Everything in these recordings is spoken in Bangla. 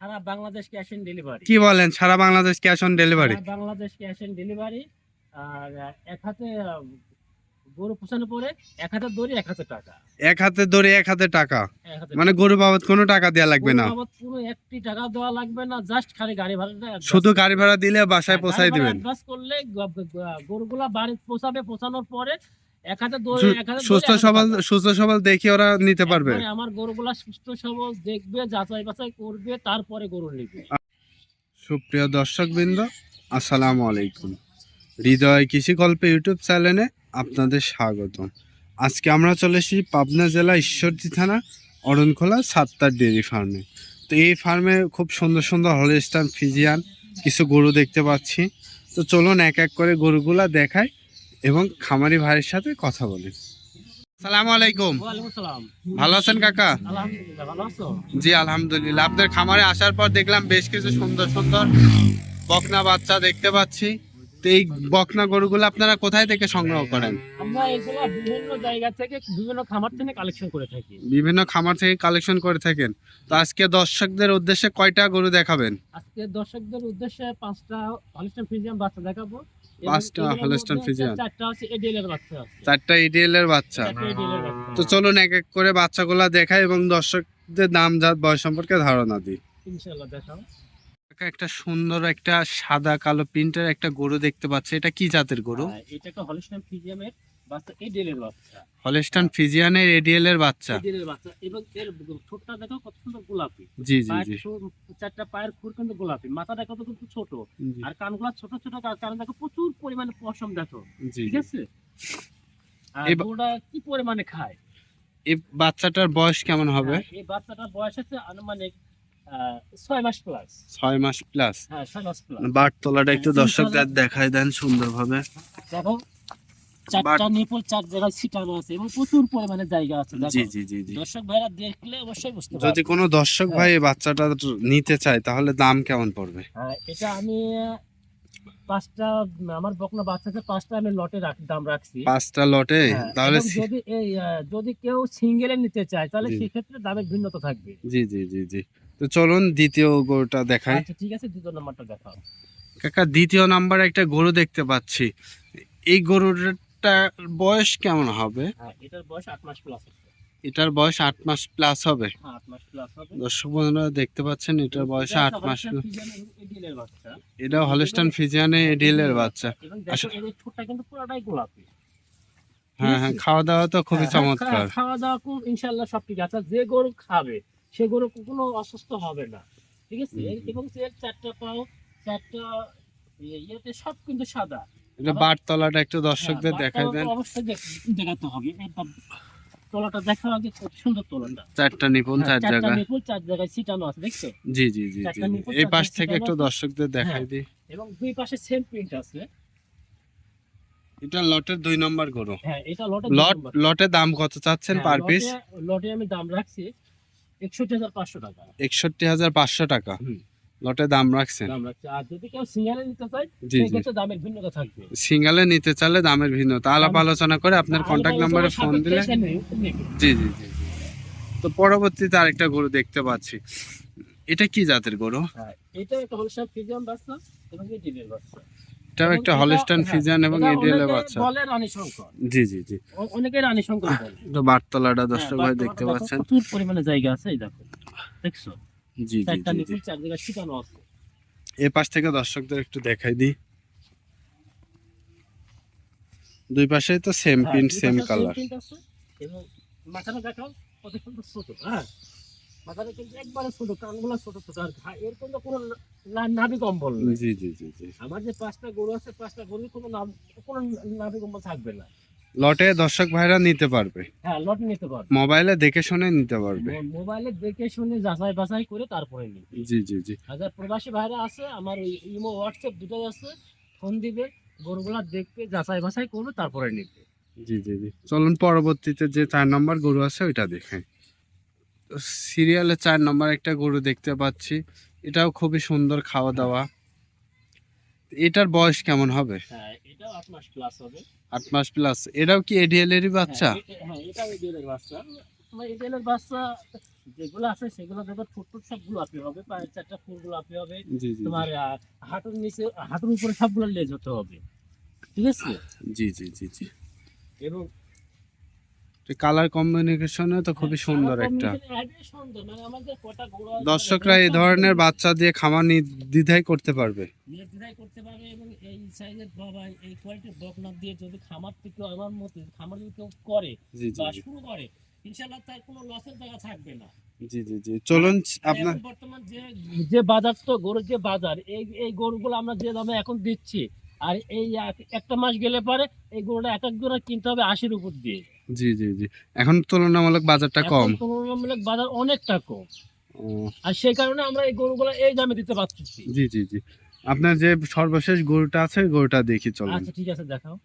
Sara Bangladesh cash on delivery. কি বলেন সারা Bangladesh cash on delivery? Bangladesh cash on delivery আর এক হাতে গরু পোষানো পরে এক হাতে দড়ি এক হাতে টাকা। এক হাতে ধরে এক হাতে টাকা? মানে গরু বাবদ কোনো টাকা দেওয়া লাগবে না? বাবদ পুরো একটি টাকা দেওয়া লাগবে না জাস্ট খালি গাড়ি ভাড়াটা শুধু গাড়ি ভাড়া দিলে বাসায় হ্যাঁ, পৌঁছাই দিবেন? advance করলে গরুগুলা বাড়ি পৌঁছাবে পৌঁছানোর পরে এক হাতে সুস্থ সবল সুস্থ সবল দেখে ওরা নিতে পারবে। আমার গরুগুলা সুস্থ সবল দেখবে যাচাই বাছাই করবে তারপরে গরু নিবে। সুপ্রিয় দর্শক বৃন্দ আসসালামু আলাইকুম। হৃদয় কৃষি গল্প ইউটিউব চ্যানেলে আপনাদের স্বাগত আজকে আমরা চলে এসেছি পাবনা জেলা ঈশ্বরদী থানা অরণখোলা সাতটার ডেয়ারি ফার্মে। তো এই ফার্মে খুব সুন্দর সুন্দর হলস্টান ফিজিয়ান কিছু গরু দেখতে পাচ্ছি। তো চলুন এক এক করে গরুগুলা দেখাই। এবং খামারি ভাইয়ের সাথে কথা বলি। সালাম আলাইকুম। ভালো আছেন কাকা? জি আলহামদুলিল্লাহ। আপনার খামারে আসার পর দেখলাম বেশ কিছু সুন্দর সুন্দর বকনা বাচ্চা দেখতে পাচ্ছি। তো এই বকনা গরুগুলো আপনারা কোথায় থেকে সংগ্রহ করেন? আমরা এগুলো বিভিন্ন জায়গা থেকে বিভিন্ন খামার থেকে কালেকশন করে থাকি। বিভিন্ন খামার থেকে কালেকশন করে থাকেন। তো আজকে দর্শকদের উদ্দেশ্যে কয়টা গরু দেখাবেন? আজকে দর্শকদের উদ্দেশ্যে পাঁচটা হলিস্টান বাচ্চা দেখাবো। পাঁচটা হলস্টন ফিজিয়ান চারটা আছে। এডিএল এর বাচ্চা। ইডিএল এর বাচ্চা তো চলুন এক এক করে বাচ্চাগুলা দেখাই এবং দর্শকদের নাম জাত বয়স সম্পর্কে ধারণা দিই। ইনশাআল্লাহ দেখাও। একটা সুন্দর একটা সাদা কালো প্রিন্টের একটা গরু দেখতে পাচ্ছি। এটা কি জাতের গরু? এটা একটা হলিস্টান ফিজিয়ামের বাচ্চা এডিএল বাচ্চা। হলেস্টান ফিজিয়ানের এডিএল এর বাচ্চা। এডিএল এর বাচ্চা। এবং এর ঠোঁটটা দেখো কত সুন্দর গোলাপি। জি জি জি। চারটা পায়ের খুর কিন্তু গোলাপি। মাথাটা কত কিন্তু ছোট। আর কানগুলা ছোট ছোট তার কারণে দেখো প্রচুর পরিমাণে পশম দেখো। ঠিক আছে? আর এই কি পরিমাণে খায়? এই বাচ্চাটার বয়স কেমন হবে? হ্যাঁ, এই বাচ্চাটার বয়স আছে আনুমানিক ছয় মাস প্লাস ছয় মাস প্লাস হ্যাঁ ছয় মাস প্লাস বাট তলাটা একটু হ্যাঁ, দর্শকদের। দেখাই দেন সুন্দরভাবে। দেখো চারটা নিপল চার জায়গায় ছিটানো আছে এবং প্রচুর পরিমাণে জায়গা আছে জি জি জি জি। দর্শক ভাইরা দেখলে অবশ্যই বুঝতে যদি কোনো দর্শক ভাই এই বাচ্চাটা নিতে চায় তাহলে দাম কেমন পড়বে? হ্যাঁ, এটা আমি পাঁচটা আমার বকনা বাচ্চা আছে পাঁচটা আমি লটে দাম রাখছি। পাঁচটা লটে? হ্যাঁ, তাহলে যদি এই যদি কেউ সিঙ্গেলে নিতে চায় তাহলে সেক্ষেত্রে দামের ভিন্নতা থাকবে। জি জি জি জি। তো চলুন দ্বিতীয় গরুটা দেখাই। আচ্ছা ঠিক আছে দ্বিতীয় নাম্বারটা দেখাও। কাকা দ্বিতীয় নাম্বার একটা গরু দেখতে পাচ্ছি। এই গরুটা বয়স কেমন হবে? হ্যাঁ এটার বয়স আট মাস প্লাস এটার বয়স আট মাস প্লাস হবে? হ্যাঁ দর্শক বন্ধুরা দেখতে পাচ্ছেন এটার বয়স এটা আট মাস এটা হলস্টান ফিজিয়ানে এডিএল এর বাচ্চা। গোলাপি। হ্যাঁ হ্যাঁ খাওয়া দাওয়া তো খুবই হ্যাঁ, চমৎকার। খাওয়া দাওয়া খুব ইনশাল্লাহ সব ঠিক আছে। যে গরু খাবে সে গরু কোনো অসুস্থ হবে না। ঠিক আছে? এবং এর চারটা পাও চারটা ইয়ে- ইয়েতে সব কিন্তু সাদা। এটা আবার- বাট তলাটা একটু দর্শকদের হ্যাঁ, দেখাই দেন। অবশ্যই দেখাতে হবে। তলাটা দেখা আগে কত সুন্দর তলাটা। চারটা নিপুণ হ্যাঁ, চার চারটা জায়গায় চার জায়গায় ছিটানো আছে দেখছ? জি জি জি জি চারটা জি। নিপুণ, এই পাশ থেকে একটু দর্শকদের দেখাই হ্যাঁ। দিই। এবং দুই পাশে সেম প্রিন্ট আছে। এটা লটের দুই নম্বর গরু। হ্যাঁ এটা লটে লট লটে দাম কত চাচ্ছেন পার পিস লটে আমি দাম রাখছি একষট্টি হাজার পাঁচশো টাকা। একষট্টি হাজার পাঁচশো টাকা। হুম। লটে দাম রাখছেন। দাম রাখছি। আর যদি কেউ সিঙ্গারে নিতে চায় জি জি। সেক্ষেত্রে দামের ভিন্নতা থাকবে। সিঙ্গালে নিতে চাইলে দামের ভিন্নতা। আলাপ আলোচনা করে আপনার কন্ট্যাক্ট নাম্বারে ফোন দিলে। জি জি জি। তো পরবর্তীতে আরেকটা গরু দেখতে পাচ্ছি। এটা কি জাতের গরু? হ্যাঁ, এটা একটা হলস্টাইন ফ্রিজিয়ান বাচ্চা এবং এই বাচ্চা। এটাও একটা হলস্টান হ্যাঁ, এবং এডিএল বাচ্চা। বলে রানী শঙ্কর। জি জি জি। অনেকে রানী শঙ্কর বলে। তো বাটতলাটা দর্শক হ্যাঁ, ভাই দেখতে পাচ্ছেন। প্রচুর পরিমাণে জায়গা আছে এই দেখো। দেখছ? জি জি চারটা জি জি। নিপুল চার জায়গায় ছিটানো আছে। এ পাশ থেকে দর্শকদের একটু দেখাই দিই। দুই পাশে তো সেম হ্যাঁ, প্রিন্ট সেম কালার এবং মাথাটা দেখাও কত সুন্দর ছোট হ্যাঁ। মাথাটা কিন্তু একবারে ছোট কানগুলো ছোট ছোট আর ঘা- এর কোনো না- নাভি কম্বল নেই। জি জি জি জি। আমার যে পাঁচটা গরু আছে পাঁচটা গরুর কোনো নাম কোনো নাভি কম্বল থাকবে না। লটে দর্শক ভাইরা নিতে পারবে। হ্যাঁ লট নিতে পারবে। মোবাইলে দেখে শুনে নিতে পারবে। মোবাইলে দেখে শুনে যাচাই বাছাই করে তারপরে নিবে। জি জি জি। হাজার প্রবাসী ভাইরা আছে আমার ইমো হোয়াটসঅ্যাপ দুটোই আছে ফোন দিবে গরুগুলা দেখবে যাচাই বাছাই করবে তারপরে নিবে। জি জি জি। চলুন পরবর্তীতে যে চার নম্বর গরু আছে ওইটা দেখে সিরিয়ালে চার নম্বর একটা গরু দেখতে পাচ্ছি। এটাও খুবই সুন্দর খাওয়া দাওয়া। এটার বয়স কেমন হবে? হ্যাঁ এটাও আট মাস প্লাস হবে। আট মাস প্লাস এটাও কি এডিএল এরই বাচ্চা? হ্যাঁ, হ্যাঁ এটাও বাচ্চা। বাচ্চা যেগুলো আছে সেগুলো দেখো ঠোঁট ঠোঁট সব গোলাপি হবে পায়ের চারটা ফুল গোলাপি হবে। জি জি তোমার হাঁটুর নিচে হাঁটুর উপরে সবগুলো লেজ হতে হবে। ঠিক আছে? জি জি জি জি। এবং কালার কম্বিনেশনে তো খুবই সুন্দর একটা। মানে দর্শকরা এই ধরনের বাচ্চা দিয়ে খামার নির্দ্বিধায় করতে পারবে। নির্দ্বিধায় করতে পারবে এবং এই সাইজের বাবা এই কোয়ালিটির বকনা দিয়ে যদি খামার থেকে আমার মতে খামার যদি কেউ করে জি জি বা শুরু করে ইনশাল্লাহ তার কোনো লসের জায়গা থাকবে না। জি জি জি। চলুন আর আপনার বর্তমান যে যে বাজার তো গরুর যে বাজার এই এই গরুগুলো আমরা যে দামে এখন দিচ্ছি আর এই একটা মাস গেলে পরে এই গরুটা এক এক কিনতে হবে আশির উপর দিয়ে। জি জি জি। এখন তুলনামূলক বাজারটা কম। তুলনামূলক বাজার অনেকটা কম। আর সেই কারণে আমরা এই গরুগুলো এই দামে দিতে পারছি জি জি জি। আপনার যে সর্বশেষ গরুটা আছে গরুটা দেখি চলুন। আচ্ছা ঠিক আছে দেখাও।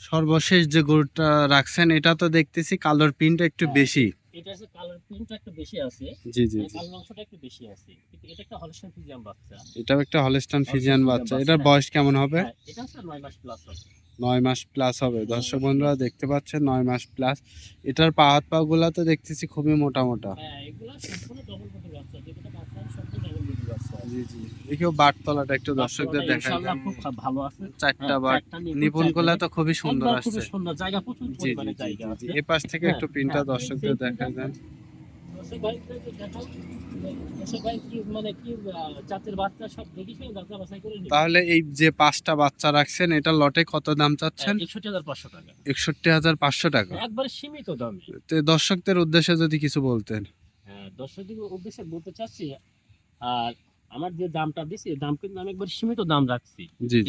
সর্বশেষ যে গরুটা রাখছেন এটা তো দেখতেছি কালোর প্রিন্ট একটু হ্যাঁ। বেশি। এটা কালার প্রিন্টটা একটু বেশি আছে জি জি মানে কালো অংশটা একটু বেশি আছে। এটা একটা হলস্টাইন ফ্রিজিয়ান বাচ্চা। এটাও একটা হলস্টান ফিজিয়ান বাচ্চা। এটার হ্যাঁ। বয়স কেমন হবে? হ্যাঁ, এটা হচ্ছে নয় মাস প্লাস হবে। নয় মাস প্লাস হবে। দর্শক বন্ধুরা দেখতে পাচ্ছেন নয় মাস প্লাস এটার পা হাত পা গুলা তো দেখতেছি খুবই মোটা মোটা। হ্যাঁ এগুলো সম্পূর্ণ ডবল বডির বাচ্চা যেগুলো বাচ্চা সম্পূর্ণ ডবল বডির বাচ্চা। জি জি। দেখেও বাট একটু দর্শকদের দেখা খুব ভালো আছে। চারটা হ্যাঁ, বাট নিপুণ তো খুবই সুন্দর আসছে। সুন্দর। জায়গা প্রচুর জায়গা এ পাশ থেকে হ্যাঁ, একটু হ্যাঁ, দর্শকদের দেখা যান দর্শক ভাইকে দেখাও। দর্শক ভাই কি মানে কি জাতের বাচ্চা সব দেখিস যাত্রা বাছাই করে তাহলে এই যে পাঁচটা বাচ্চা রাখছেন এটা লটে কত দাম চাচ্ছেন? হ্যাঁ, 61,500 টাকা। একষট্টি হাজার পাঁচশো টাকা। একবারে সীমিত দামে। তো দর্শকদের উদ্দেশ্যে যদি কিছু বলতেন। হ্যাঁ দর্শকদের উদ্দেশ্যে বলতে চাচ্ছি আর আমার যে দামটা দিছি দাম কিন্তু আমি একবার সীমিত দাম রাখছি।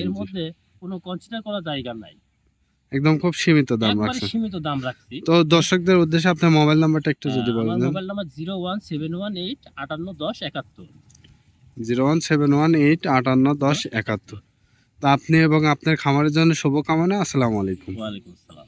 এর মধ্যে কোনো কনসিডার করার জায়গা নাই। একদম খুব সীমিত দাম রাখছি। সীমিত দাম রাখছি। তো দর্শকদের উদ্দেশ্যে আপনার মোবাইল নাম্বারটা একটু যদি বলেন আমার mobile number zero one seven one eight আটান্ন দশ একাত্তর। Zero one seven one eight আটান্ন দশ একাত্তর। তা আপনি এবং আপনার খামারের জন্য শুভকামনা। আসসালামু আলাইকুম। ওয়ালাইকুম আসসালাম।